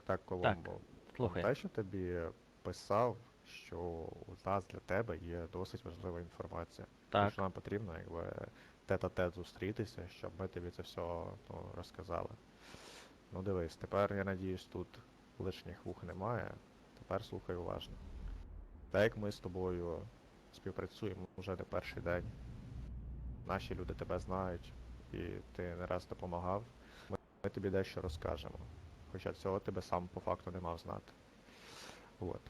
так, так, Коломбо. Слухай. Те, що тобі писав, що у нас для тебе є досить важлива інформація. Так. Що нам потрібно, якби тет-а-тет зустрітися, щоб ми тобі це все ну, розказали. Ну дивись, тепер я надіюсь, тут лишніх вух немає. Тепер слухай уважно. Так як ми з тобою співпрацюємо вже не перший день, наші люди тебе знають, і ти не раз допомагав, ми тобі дещо розкажемо. Хоча цього тебе сам по факту не мав знати. От.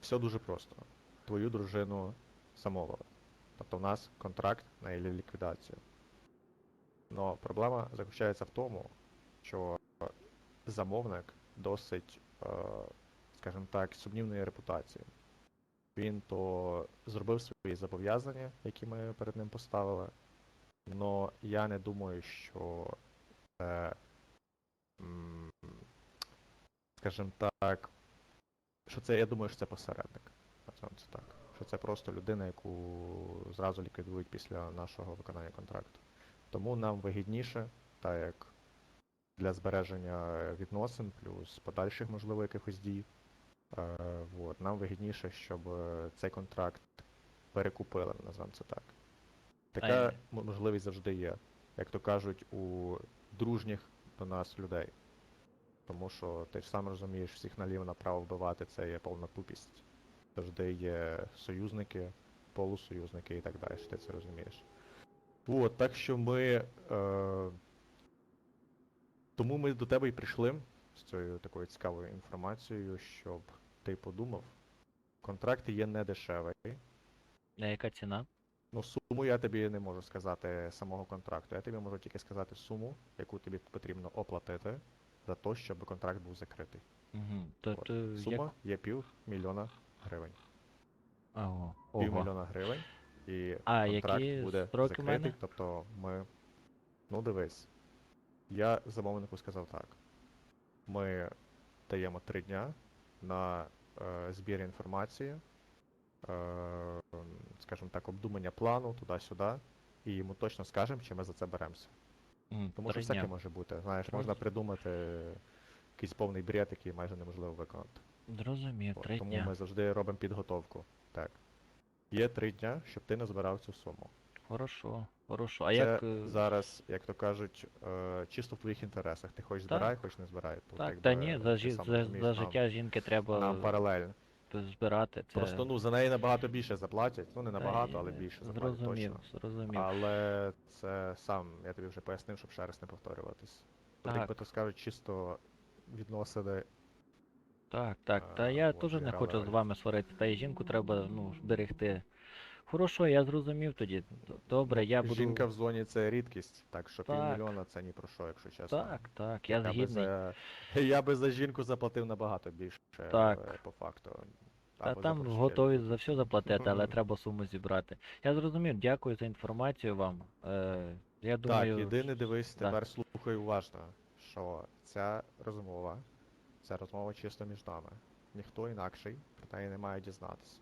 Все дуже просто. Твою дружину замовили. Тобто в нас контракт на її ліквідацію. Но проблема заключається в тому, що замовник досить, е, скажімо так, сумнівної репутації. Він то зробив свої зобов'язання, які ми перед ним поставили. Но я не думаю, що це, скажімо так, що це, я думаю, що це посередник. Це так. Що це просто людина, яку зразу ліквідують після нашого виконання контракту. Тому нам вигідніше, так як для збереження відносин, плюс подальших, можливо, якихось дій. Е, вот, нам вигідніше, щоб цей контракт перекупили, називаємо це так. Така можливість завжди є, як то кажуть, у дружніх до нас людей. Тому що ти ж сам розумієш, всіх наліво направо вбивати це є повна тупість. Завжди є союзники, полусоюзники і так далі, ти це розумієш. От, так що ми. Е, тому ми до тебе і прийшли з цією такою цікавою інформацією, щоб ти подумав. Контракт є не дешевий. А яка ціна? Ну, суму я тобі не можу сказати самого контракту. Я тобі можу тільки сказати суму, яку тобі потрібно оплатити за те, щоб контракт був закритий. Угу. То, От. то як... Сума є пів мільйона гривень. Ого. Пів Ого. мільйона гривень. І А, контракт які буде строки закритий. мене? Тобто ми. Ну дивись. Я замовнику сказав так. Ми даємо три дня на е, збір інформації, е, скажімо так, обдумання плану туди-сюди, і йому точно скажемо, чи ми за це беремося. М, Тому три що всяке дня. може бути. Знаєш, можна придумати якийсь повний бред, який майже неможливо виконати. Зрозумів, От, три тому дня. ми завжди робимо підготовку. Так. Є три дня, щоб ти назбирав цю суму. Хорошо, хорошо. А Це як. е, зараз, як то кажуть, е, чисто в твоїх інтересах. Ти хочеш Так. збирай, хочеш не збирай. Тут, Так, якби, та ні, за, ти жі... сам за, розумієш, за нам- життя жінки треба Нам паралельно. Збирати. Це... Просто ну за неї набагато більше заплатять. Ну не набагато, але більше заплатять Зрозумів, точно. зрозумів. Але це сам, я тобі вже пояснив, щоб ще раз не повторюватись. Тут, якби то скажуть, чисто відносини. Так, так. А, Та я от, теж не хочу з вами сварити. Та й жінку треба ну, берегти. Хорошо, я зрозумів тоді. Добре, я буду. Жінка в зоні це рідкість, так що Так. півмільйона це ні про що, якщо чесно. Так, так, я Я би, за... я би за жінку заплатив набагато більше, Так. е, по факту. Та там готові за все заплатити, але треба суму зібрати. Я зрозумів, дякую за інформацію вам. Е, я Так, єдине дивись, да. тепер слухай уважно, що ця розмова, ця розмова чисто між нами. Ніхто інакший про неї не має дізнатися.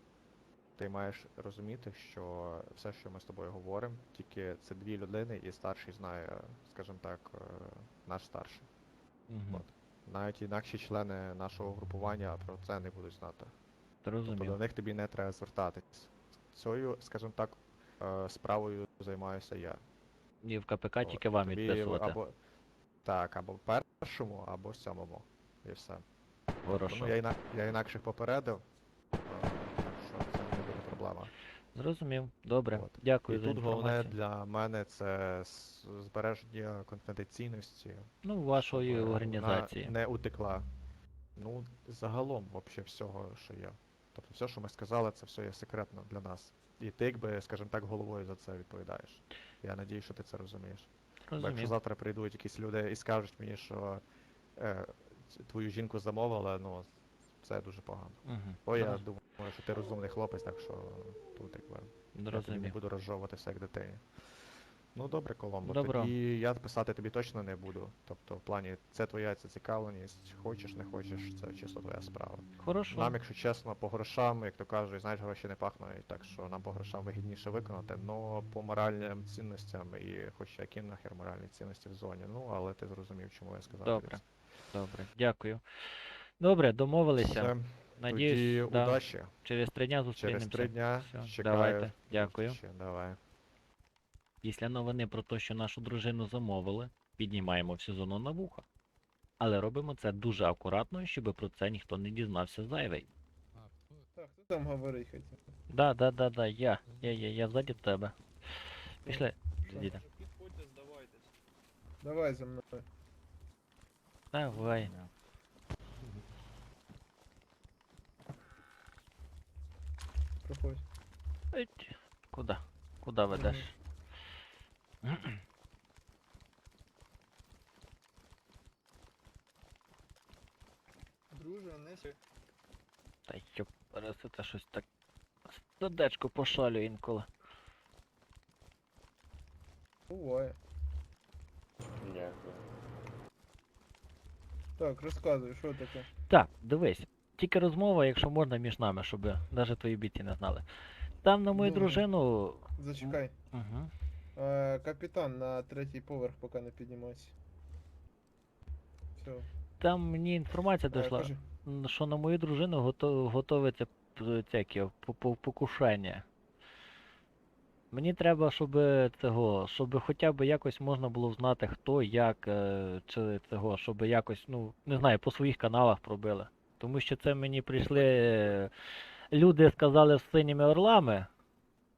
Ти маєш розуміти, що все, що ми з тобою говоримо, тільки це дві людини, і старший знає, скажімо так, е, наш старший. Мгм, От. Навіть інакші члени нашого групування про це не будуть знати. Тобто до них тобі не треба звертатись. Цією, скажімо так, е, справою займаюся я. І в КПК От, тільки вам відписувати. Або, так, або першому, або сьомому. І все. Хорошо. Тому я, іна... я інакших попередив, е, так що це не буде проблема. Зрозумів. Добре. От. Дякую І за тут головне для мене це збереження конфіденційності. Ну, вашої е, організації. Вона не утекла. Ну, загалом, взагалі, всього, що є. Тобто все, що ми сказали, це все є секретно для нас. І ти, якби, скажімо так, головою за це відповідаєш. Я надію, що ти це розумієш. Бо якщо завтра прийдуть якісь люди і скажуть мені, що е, твою жінку замовили, ну це дуже погано. Мгм. Бо я Зроз- думаю, що ти розумний хлопець, так що тут якби я тобі не буду розжовуватися як дитині. Ну добре, Коломбо. Добро. Тоді я писати тобі точно не буду. Тобто, в плані, це твоя зацікавленість, хочеш, не хочеш, це чисто твоя справа. Хорошо. Нам, якщо чесно, по грошам, як то кажуть, знаєш, гроші не пахнуть, так що нам по грошам вигідніше виконати, но по моральним цінностям і хоч які нахер моральні цінності в зоні. Ну, але ти зрозумів, чому я сказав. тобі Добре. це. Добре, дякую. Добре, домовилися. Все, Надіюсь, тоді да, удачі. через три дня Через зустрінемося. три дня Все, чекаю. давайте, дякую. Ще, давай. Після новини про те, що нашу дружину замовили, піднімаємо всю зону на вуха. Але робимо це дуже акуратно, щоб про це ніхто не дізнався зайвий. Так, хто там говорить хотів? Да, да, да, да, я. Я, я, я ззаді тебе. Пішли, діда. Підходьте, здавайтесь. Давай за мною. Давай. Проходь. Еть. Куда? Куда ведеш? Друже, не с- Та йоп, це щось так. Сердечко пошалю інколи. буває. Так, розказуй, що таке? Так, дивись. Тільки розмова, якщо можна, між нами, щоб навіть твої бійці не знали. Там на мою Добре. дружину. Зачекай. Угу. Е, капітан на третій поверх, поки не піднімайся. Все. Там мені інформація Е, дійшла, кажи. що на мою дружину гото- готовиться п- це, як його, по- по- покушення. Мені треба, щоб цього, щоб хоча б якось можна було знати, хто, як, е, чи цього, щоб якось, ну, не знаю, по своїх каналах пробили. Тому що це мені прийшли е, люди, сказали з синіми орлами,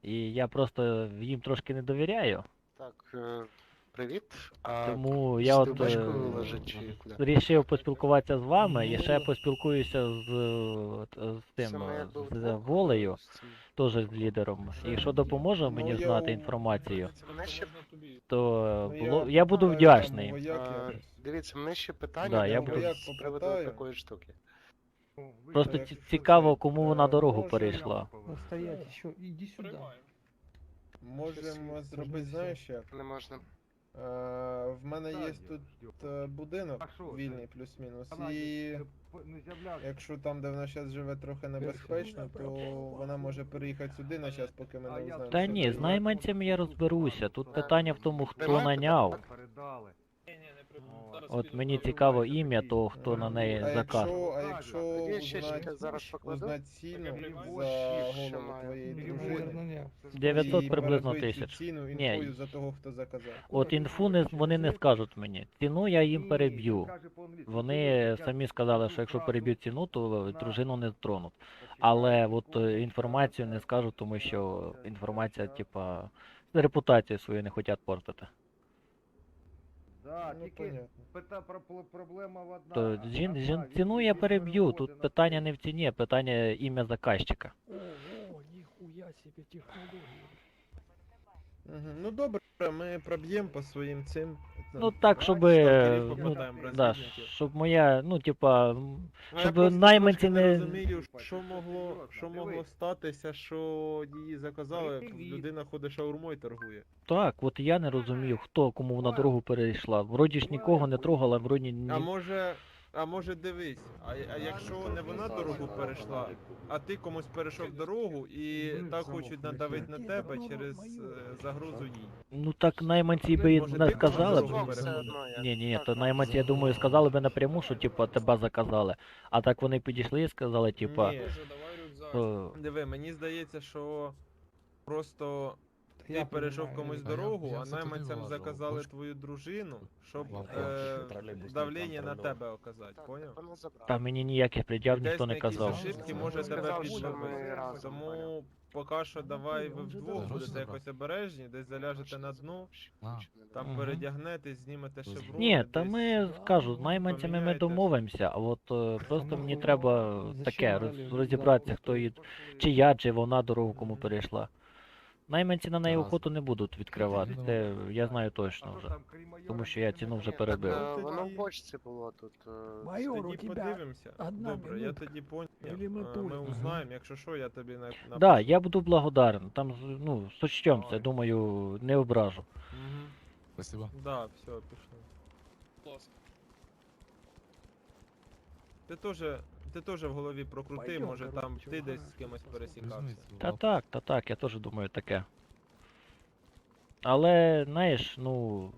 і я просто їм трошки не довіряю. Так, е, привіт. А Тому я от стовбачку е, лежить рішив поспілкуватися з вами і ще поспілкуюся з, з тим, з волею, теж з лідером. І якщо допоможе Ну, мені знати у- інформацію, ще, то Ну, було, я буду вдячний. а, дивіться, мене ще питання Да, я я буду- Як з приводу такої штуки. Просто ці- цікаво, кому вона дорогу перейшла. Стоять еще, иди сюда. Можемо зробити, знаєш як? Не можна. Е, в мене є тут е, будинок вільний плюс-мінус. І якщо там, де вона зараз живе, трохи небезпечно, то вона може переїхати сюди на час, поки ми не узнаємо. Та що ні, з найманцями я розберуся. Тут питання в тому, хто наняв. От мені цікаво ім'я того, хто на неї А заказ. якщо, а якщо узнать, узнать ціну за голову твоєї дружини, 900 і приблизно тисяч. ціну Ні. інфою за того, хто заказав. От інфу не, вони не скажуть мені. Ціну я їм переб'ю. Вони самі сказали, що якщо переб'ють ціну, то дружину не тронуть. Але от е, інформацію не скажуть, тому що інформація, типа, репутацію свою не хочуть портити. Да, Ну, тільки понятно. пита, про- проблема в одна. То жін, одна, жін, він- ціну я він переб'ю. Тут на питання не в ціні, а питання ім'я заказчика. Ого, ніхуя себе технологии. Ну добре, ми проб'ємо по своїм цим. Ну так, щоб, ну, попитаємо да, розвідників. щоб моя, ну, типа, м, Ну, я щоб просто найманці трошки не- розумію, що могло, що могло статися, що її заказали, як людина ходить шаурмою торгує. так, от я не розумію, хто кому вона дорогу перейшла. Вроді ж нікого не трогала, вроді ні. А може, а може дивись, а, а якщо не вона дорогу перейшла, а ти комусь перейшов дорогу і так хочуть надавити на тебе через е, загрозу їй. Ну так найманці би Може, не ти сказали б. дорогу Все одно я- Ні, ні, ні, то найманці, я думаю, сказали би напряму, що типа тебе заказали. А так вони підійшли і сказали, типа, Ні. Рюкзак. Диви, мені здається, що просто ти перейшов комусь дорогу, я а найманцям заказали твою дружину, щоб е, давлення на тебе оказати, Так, поняв? та мені ніяких пред'яв ніхто не казав. ошибки Ну, може ну, тебе разом, Тому поки що давай ви вдвох Ну, будете якось обережні, десь заляжете на дно, там Мгм. передягнетесь, знімете шеврон. Ні, та ми кажу, з найманцями ми домовимося, а от е, просто мені Ну, треба таке роз- розібратися, хто її, чи я, чи вона дорогу кому перейшла. Найманці на неї охоту не будуть відкривати, Ну, це я знаю точно вже. Тому що я ціну вже перебив. Е, воно в бочці було тут. е, Майор, у Тоді подивимося. одна Добре, я минутка. тоді поняв. Или ми Е. Ми узнаємо, якщо що, я тобі на Да, я буду благодарен. Там, з- ну, сочтемся, думаю, не ображу. Мгм. Спасибо. Да, все, пішли. Ти теж, ти теж в голові прокрути, Пойдем, може там короче, ти десь з кимось пересікався. Та так, та так, я теж думаю таке. Але, знаєш, ну,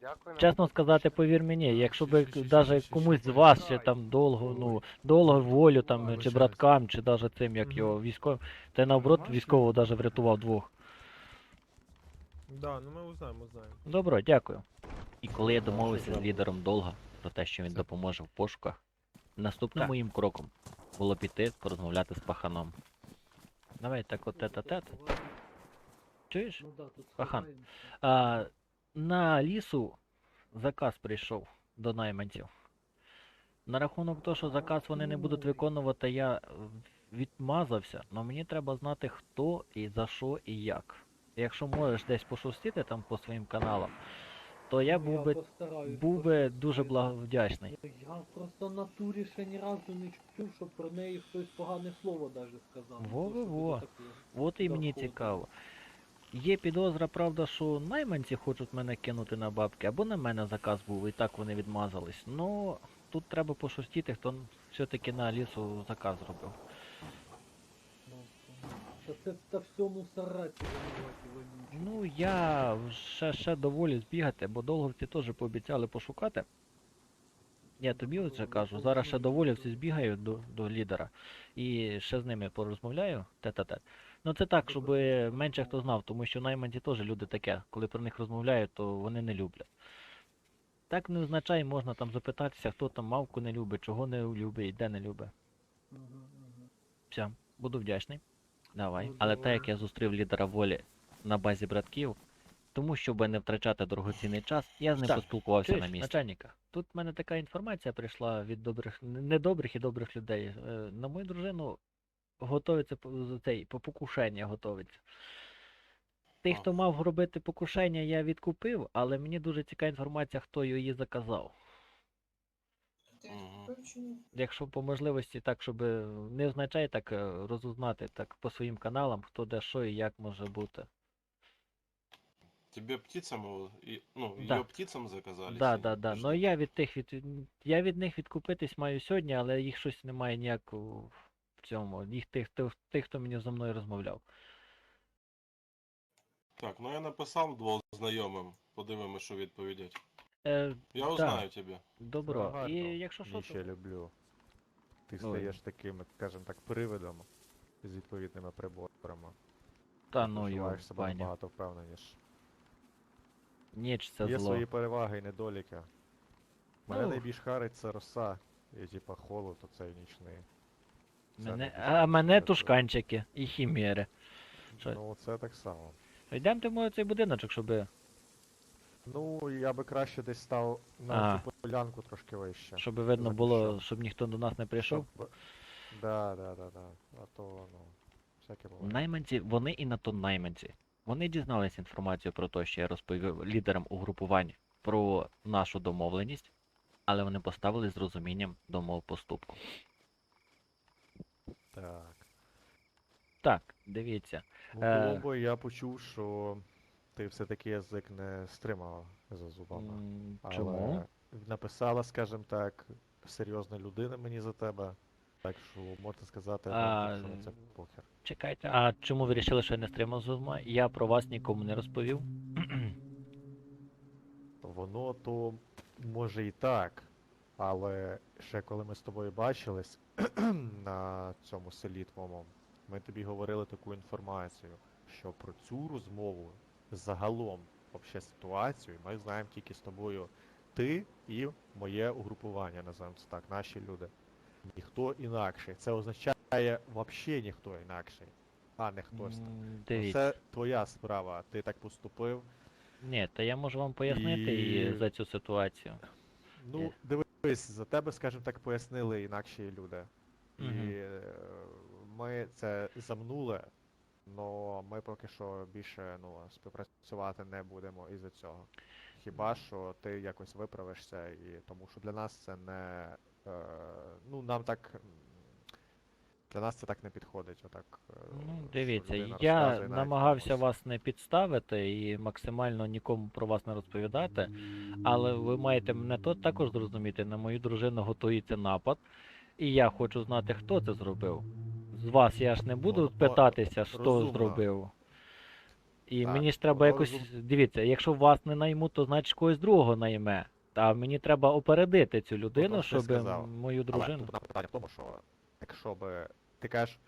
дякую. Чесно сказати, повір мені, якщо би навіть комусь з вас ще там довго, ну, довго волю там, чи браткам, чи навіть цим, як його військовим, то я наоборот військового навіть врятував двох. Да, ну ми узнаємо, узнаємо. Добро, дякую. І коли я домовився з лідером Долга про те, що він допоможе в пошуках, наступним моїм кроком було піти порозмовляти з паханом. Давай так от. Чуєш? Ну да, тут Пахан. А, на лісу заказ прийшов до найманців. На рахунок того, що заказ вони не будуть виконувати, я відмазався, але мені треба знати, хто і за що і як. Якщо можеш десь пошустити там по своїм каналам, то я був би, постараюсь, був би дуже благовдячний. Я просто на турі ще ні разу не чув, щоб про неї хтось погане слово даже сказав. Во-во-во. що. От і мені цікаво. Є підозра, правда, що найманці хочуть мене кинути на бабки, або на мене заказ був, і так вони відмазались. Ну, тут треба пошустіти, хто все-таки на лісу заказ зробив. Ну, Та це та всьому сараті винуваті вонючі. Ну, я ще, ще доволі збігати, бо довговці теж пообіцяли пошукати. Я тобі оце кажу, зараз ще доволівці збігаю до, до лідера і ще з ними порозмовляю, тет-а-тет. Ну це так, щоб менше хто знав, тому що найманці теж люди таке. Коли про них розмовляють, то вони не люблять. Так не означає, можна там запитатися, хто там мавку не любить, чого не любить, де не любить. Все, буду вдячний. Давай. Ну, Але так як я зустрів лідера волі на базі братків, тому щоб не втрачати дорогоцінний час, я з ним Так, поспілкувався чуєш, на місці. Начальника, тут в мене така інформація прийшла від добрих, недобрих і добрих людей. Е, На мою дружину готується по- цей, по покушення готується. Тих, А. хто мав робити покушення, я відкупив, але мені дуже цікава інформація, хто її заказав. Мгм. Якщо по можливості, так, щоб е, не означає так е, розузнати так по своїм каналам, хто де що і як може бути. Тебе и- ну, Да. ее птицам заказали? Да, сильно? да, да. Ну я від тих від я від них відкупитись маю сьогодні, але їх щось немає ніякого в цьому. Їх тих, тих, тих, хто мені зі мною розмовляв. Так, ну я написав двом знайомим, подивимось, що відповідять. Е, Я узнаю тебе. добро. І якщо що, Ще то... люблю. Ти Ой. стаєш таким, скажімо так, привидом з відповідними приборами. Та ну його, почуваєш себе набагато впевненіше. Ніч це Є зло. свої переваги і недоліки. Мене Ну. найбільш харить це роса, і типа холод оцей нічний. Це Мене... найбільш А мене харить. тушканчики і хімери. що? Ну це так само. Йдемте в мой цей будиночок, щоб, Ну, я би краще десь став на А. цю полянку трошки вище. щоб видно було, щоб ніхто до нас не прийшов. Щоб- Да, да, да, да. А то, ну, всяке буває. Найманці, вони і на то найманці. Вони дізналися інформацію про те, що я розповів лідерам угрупувань про нашу домовленість, але вони поставили з розумінням до мого поступку. Так. Так, дивіться. Ну, Е. Коломбо, я почув, що ти все-таки язик не стримав за зубами. м, Але Чому? написала, скажімо так, серйозна людина мені за тебе. Так що можна сказати, А, ну, що це похер. Чекайте, а чому ви вирішили, що я не стримав зума? Я про вас нікому не розповів. Воно то може і так, але ще коли ми з тобою бачились на цьому селі твоєму, ми тобі говорили таку інформацію, що про цю розмову загалом, взагалі ситуацію, ми знаємо тільки з тобою ти і моє угрупування, називаємо це так, наші люди. Ніхто інакший. Це означає взагалі ніхто інакший, а не хтось там. Ну, Дивіться. Це твоя справа, ти так поступив. Ні, та я можу вам пояснити і... І- за цю ситуацію. Ну, Е. дивись, за тебе, скажімо так, пояснили інакші люди. Мгм. І е, ми це замнули, але ми поки що більше ну, співпрацювати не будемо із-за цього. Хіба що ти якось виправишся, і тому що для нас це не. Е, ну, нам так. Для нас це так не підходить, отак. е, Ну, дивіться, я намагався комусь. вас не підставити і максимально нікому про вас не розповідати, але ви маєте мене то також зрозуміти, на мою дружину готується напад, і я хочу знати, хто це зробив. З вас я ж не буду Ну, питатися, хто розумно. зробив. І Так, мені ж треба якось. розум- Дивіться, якщо вас не найму, то значить когось другого найме. А мені треба опередити цю людину, Ну, ти щоб сказав. мою Але дружину. тут питання в тому, що якщо би ти кажеш.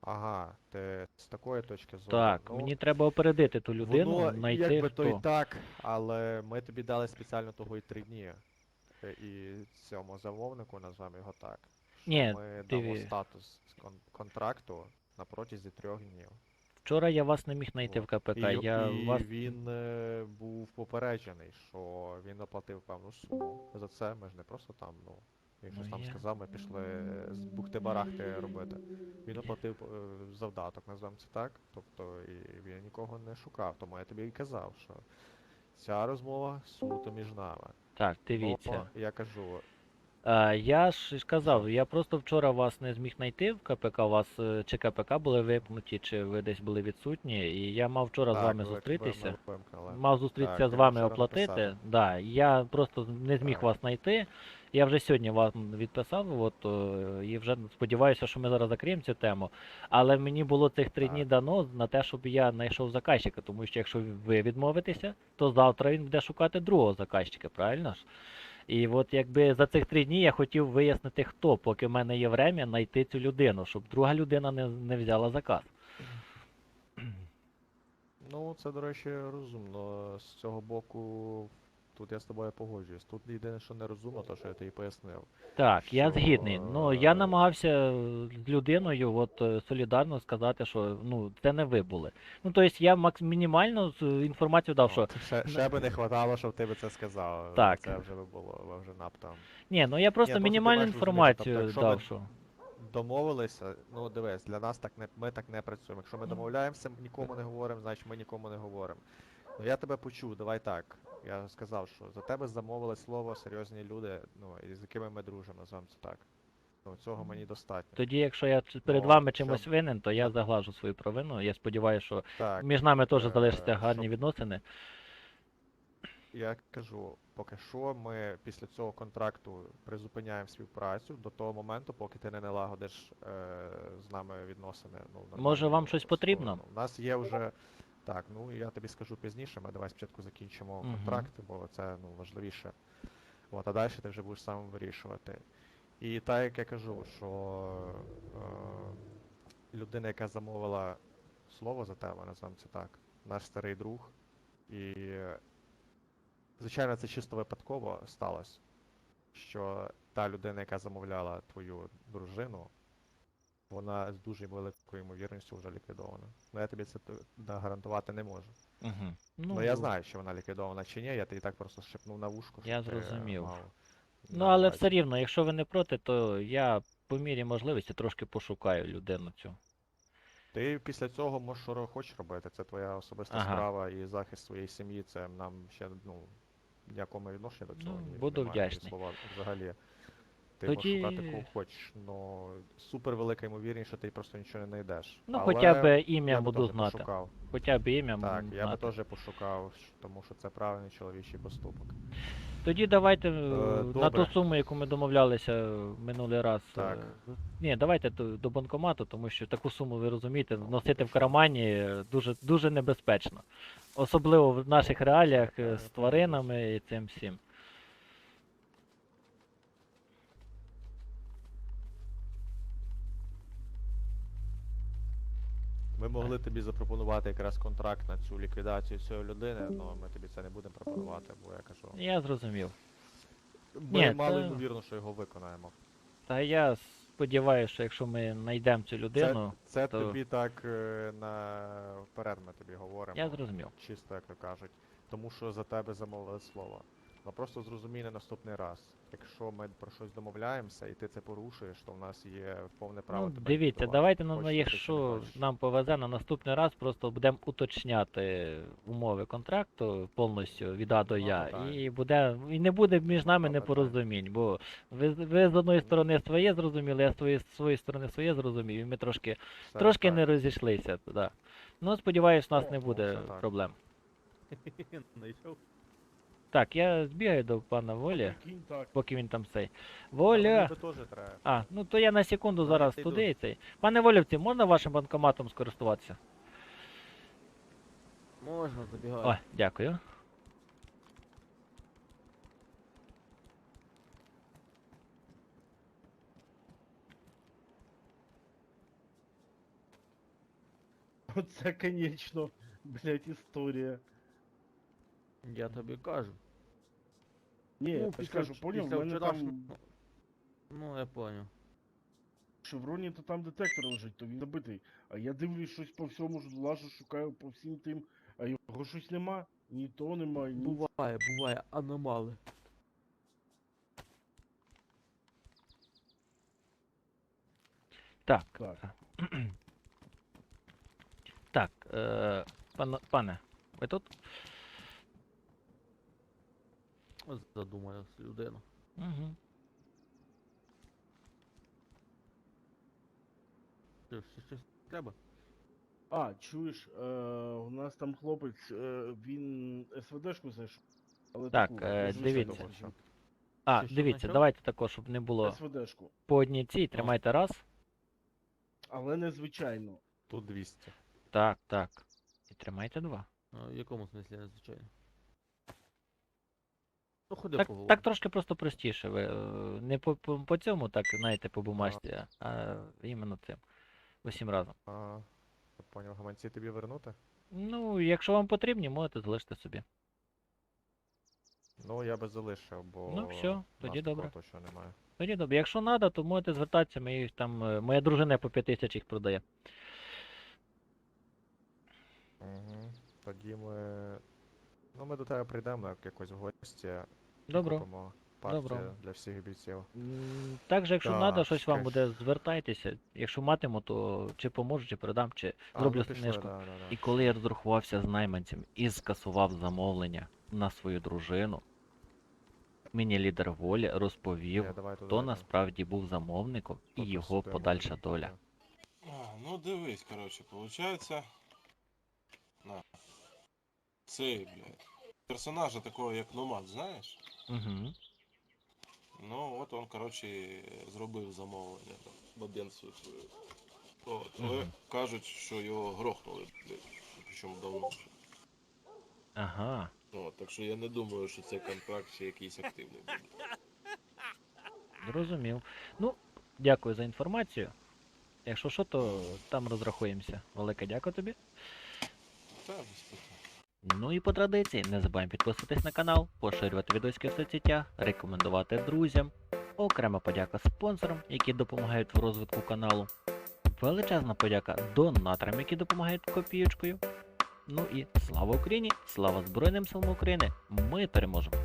Ага, ти з такої точки зору. Так, ну, мені треба опередити ту людину, воно, знайти якби хто. то і так, але ми тобі дали спеціально того і три дні. Е, І цьому замовнику, назвемо його так. Ні, ми ти дамо статус кон- контракту на протязі трьох днів. Вчора я вас не міг знайти в КПК. І, я і вас... він е, був попереджений, що він оплатив певну суму за це. Ми ж не просто там, ну, він Ну, щось там я- сказав, ми пішли з бухти-барахти робити. Він оплатив е, завдаток, називаємо це так. Тобто і він нікого не шукав. Тому я тобі і казав, що ця розмова суто між нами. Так, Ну, дивіться. я кажу, А, я ж сказав, я просто вчора вас не зміг знайти в КПК, у вас е, чи КПК були випнуті, чи ви десь були відсутні, і я мав вчора з вами зустрітися. Мав зустрітися Так, з я вами вчора оплатити. написав. Да, я просто не зміг Так. вас знайти. Я вже сьогодні вам відписав, от, е, і вже сподіваюся, що ми зараз закриємо цю тему. Але мені було цих три Так. дні дано на те, щоб я знайшов заказчика, тому що якщо ви відмовитеся, то завтра він буде шукати другого заказчика, правильно ж? І от якби за цих три дні я хотів вияснити, хто, поки в мене є время, знайти цю людину, щоб друга людина не, не взяла заказ. Ну, це, до речі, розумно. З цього боку, тут я з тобою погоджуюсь. Тут єдине, що нерозумно, то що я тобі пояснив. Так, я згідний. Ну, я е, намагався е, з людиною от, е, солідарно сказати, що ну, це не ви були. Ну, тобто я макс мінімальну інформацію дав, що ще, ще би не хватало, щоб ти би це сказав. Так. Це вже би було вже наптом. ні, ну я просто просто ти мінімальну маєш розуміти, інформацію тобто, дав, що. Домовилися, ну дивись, для нас так не ми так не працюємо. Якщо ми домовляємося, нікому не говоримо, значить ми нікому не говоримо. Ну я тебе почув, давай так. Я сказав, що за тебе замовили слово серйозні люди, ну і з якими ми дружимо, називаємо це так. Ну цього мені достатньо. Тоді, якщо я перед Ну, вами щоб- чимось винен, то я заглажу свою провину. Я сподіваюся, що Так. між нами теж е, залишаться гарні щоб- відносини. Я кажу, поки що ми після цього контракту призупиняємо співпрацю до того моменту, поки ти не налагодиш е, з нами відносини. Ну, Може, вам щось потрібно? У нас є вже. Так, ну я тобі скажу пізніше, ми давай спочатку закінчимо Мгм. контракт, бо це ну, важливіше. От, а далі ти вже будеш сам вирішувати. І так як я кажу, що е, людина, яка замовила слово за тебе, називаємо це так, наш старий друг. І Звичайно, це чисто випадково сталося, що та людина, яка замовляла твою дружину, вона з дуже великою ймовірністю вже ліквідована. Ну я тобі це гарантувати не можу. Угу. Ну, я знаю, чи вона ліквідована чи ні, я тобі так просто шепнув на вушко. Я зрозумів. мав Ну, але все рівно, якщо ви не проти, то я по мірі можливості трошки пошукаю людину цю. Ти після цього можеш що хочеш робити, це твоя особиста Ага. справа і захист своєї сім'ї, це нам ще ну, ніякого відношення до цього. Ну, буду вдячний. слова взагалі. Ти Тоді- можеш шукати кого хочеш, но супер велика ймовірність, що ти просто нічого не знайдеш. Ну, Але хоча б я ім'я би буду теж знати. Пошукав. Хоча б ім'я Так, я би знати. теж пошукав, щ- тому що це правильний чоловічий поступок. Тоді давайте е, на ту суму, яку ми домовлялися минулий раз. Так. е, Ні, давайте до, до банкомату, тому що таку суму, ви розумієте, носити в кармані е, дуже, дуже небезпечно. Особливо в наших реаліях е, з тваринами і цим всім. Ми могли тобі запропонувати якраз контракт на цю ліквідацію цієї людини, але ми тобі це не будемо пропонувати, бо я кажу. Я зрозумів. Ми Ні, мало це- ймовірно, що його виконаємо. Та я сподіваюся, що якщо ми знайдемо цю людину, Це, це то- тобі так е, на вперед ми тобі говоримо. я зрозумів. Чисто, як то кажуть. Тому що за тебе замовили слово. Ну просто зрозумій на наступний раз. Якщо ми про щось домовляємося і ти це порушуєш, то в нас є повне право Ну, тебе дивіться, давайте, ну, Хочеш ти чи якщо нам повезе на наступний раз, просто будемо уточняти умови контракту повністю від А до Ну, Я. так. І буде, і не буде між нами Ну, так. непорозумінь, бо ви, ви з одної сторони своє зрозуміли, я з своєї, з своєї сторони своє зрозумів, і ми трошки, Все трошки так. не розійшлися. Да. Ну, сподіваюсь, у нас не Ну, буде все проблем. Знайшов. Так, я збігаю до пана Волі, так. поки він там цей. Воля! мені теж треба. А, ну то я на секунду зараз туди і цей. Пане Волівці, можна вашим банкоматом скористуватися? Можна забігати. О, дякую. Оце, конечно, блядь, історія. Я тобі кажу. Ні, я ж після кажу, поняв, після мене вчорашнього- там Ну, я поняв. в шевроні, то там детектор лежить, то він забитий. А я дивлюсь щось по всьому, лажу, шукаю по всім тим, а його щось нема. Ні то нема, ні. Буває, буває, аномали. Так. Так. Так, е, пане, пане, ви тут? Задумалась людина. Угу. Що, ще щось треба? А, чуєш, е, у нас там хлопець, е, він СВДшку знайшов. Але Так, таку, е, дивіться. знайшов. А, що дивіться, знайшов? давайте також, щоб не було СВДшку. по одній цій, тримайте раз. Але незвичайно. Тут 200. Так, так. І тримайте два. А, в якому смислі незвичайно? Ну, ходи Так, поговоримо. так трошки просто простіше. Ви е, не по, по, по цьому, так, знаєте, по бумажці, а іменно цим. Усім разом. А, я поняв, гаманці тобі вернути? Ну, якщо вам потрібні, можете залишити собі. Ну, я би залишив, бо. Ну, всьо, в тоді добре. точно немає. Тоді добре. Якщо треба, то можете звертатися, ми їх там. е, Моя дружина по 5 тисяч їх продає. Угу. Тоді ми. Ну, ми до тебе прийдемо як якось в гості. Добро. Купимо партію Добро. для всіх бійців. Також, якщо Так, треба, щось вам буде, звертайтеся. Якщо матиму, то чи поможу, чи передам, чи А, зроблю ну, пішли, знижку. да, да, да. І коли я розрахувався з найманцем і скасував замовлення на свою дружину, мені лідер волі розповів, Ні, давай туди, хто да. насправді був замовником і його посидимо, подальша доля. А, ну дивись, коротше, получається. На. Цей, блядь. Персонажа такого, як Номад, знаєш? Угу. Ну, от он, коротше, зробив замовлення там, бабенцю свою. От, але Мгм. кажуть, що його грохнули, блядь. Причому давно. Ага. От, так що я не думаю, що цей контракт ще якийсь активний буде. Зрозумів. Ну, дякую за інформацію. Якщо що, то там розрахуємося. Велике дякую тобі. Ну і по традиції, не забуваємо підписуватись на канал, поширювати відоски в соцсетях, рекомендувати друзям. Окрема подяка спонсорам, які допомагають в розвитку каналу. Величезна подяка донаторам, які допомагають копієчкою. Ну і слава Україні! Слава Збройним силам України! Ми переможемо!